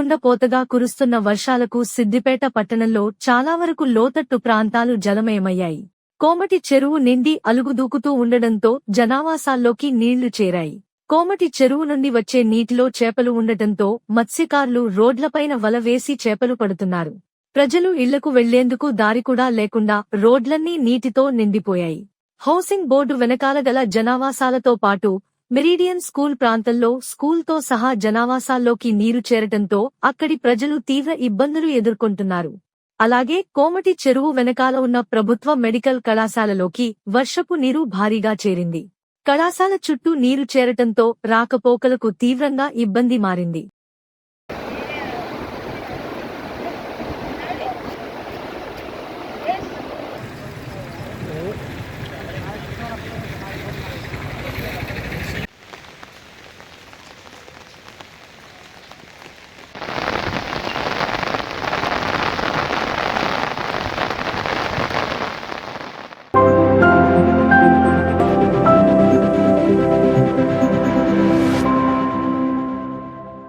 కుండపోతగా కురుస్తున్న వర్షాలకు సిద్దిపేట పట్టణంలో చాలా వరకు లోతట్టు ప్రాంతాలు జలమయమయ్యాయి. కోమటి చెరువు నిండి అలుగుదూకుతూ ఉండడంతో జనావాసాల్లోకి నీళ్ళు చేరాయి. కోమటి చెరువు నుండి వచ్చే నీటిలో చేపలు ఉండటంతో మత్స్యకారులు రోడ్లపైన వల వేసి చేపలు పడుతున్నారు. ప్రజలు ఇళ్ళకు వెళ్ళేందుకు దారి కూడా లేకుండా రోడ్లన్నీ నీటితో నిండిపోయాయి. హౌసింగ్ బోర్డు వెనకాల గల జనావాసాలతో పాటు మెరీడియన్ స్కూల్ ప్రాంతంలో స్కూల్తో సహా జనావాసాల్లోకి నీరు చేరటంతో అక్కడి ప్రజలు తీవ్ర ఇబ్బందులు ఎదుర్కొంటున్నారు. అలాగే కోమటి చెరువు వెనకాల ఉన్న ప్రభుత్వ మెడికల్ కళాశాలలోకి వర్షపు నీరు భారీగా చేరింది. కళాశాల చుట్టూ నీరు చేరటంతో రాకపోకలకు తీవ్రంగా ఇబ్బంది మారింది.